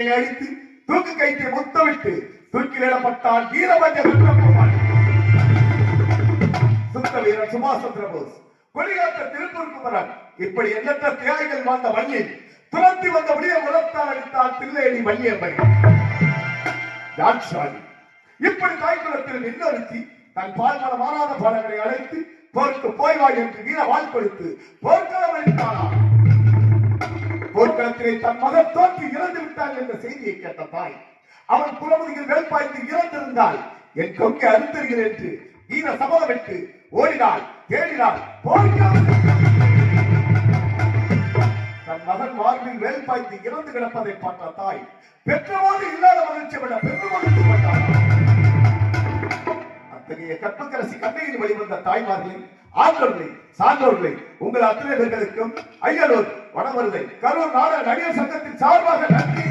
அடித்து தூக்கு கைத்தை முத்தமிட்டு தூக்கிலிடப்பட்டால் வீரபஞ்ச சந்திரபோமான் சுத்த வீரன் சுபாஷ் சந்திர போஸ். கொடிகாத்த திருப்பூர் குமரன். இப்படி எண்ணற்ற தியாகிகள் வாழ்ந்த மண்ணில் துரத்தி வந்த முடிய முகத்தால் அடித்தால் தில்லையடி வள்ளியம்மன் ஜான்ஷாலி இப்படி தாய்க்குளத்தில் இன்னொருத்தி தன் பால்மன மாறாத பாடங்களை அழைத்து போருக்கு போய் என்று வீர வாழ் கொடுத்து போர்க்களம் அளித்தாளாம். போர்க்களத்திலே தன் மகன் தோற்று இறந்து விட்டான் என்ற செய்தியை கேட்ட தாய். அவன் குலமுதியில் வேட்பாய்த்து இறந்திருந்தால் என் கொங்கை அறுத்தருகிறேன் என்று வீர சபதமிட்டு ஓடினாள். தேடினாள் போர்க்களம் தன் மகன் வாழ்வில் வேல்பாய்த்து இறந்து கிடப்பதை பார்த்த தாய் பெற்றவாறு இல்லாத மகிழ்ச்சி விட அத்தகைய கற்புக்கரசி கண்ணையில் வெளிவந்த தாய்மார்களை ஆண்டோர்களை சான்றோர்களை உங்கள் அத்தனை ஐயலூர் ஐயனூர் வடமருதை கரூர் நாட நடிகர் சங்கத்தின் சார்பாக நன்றி.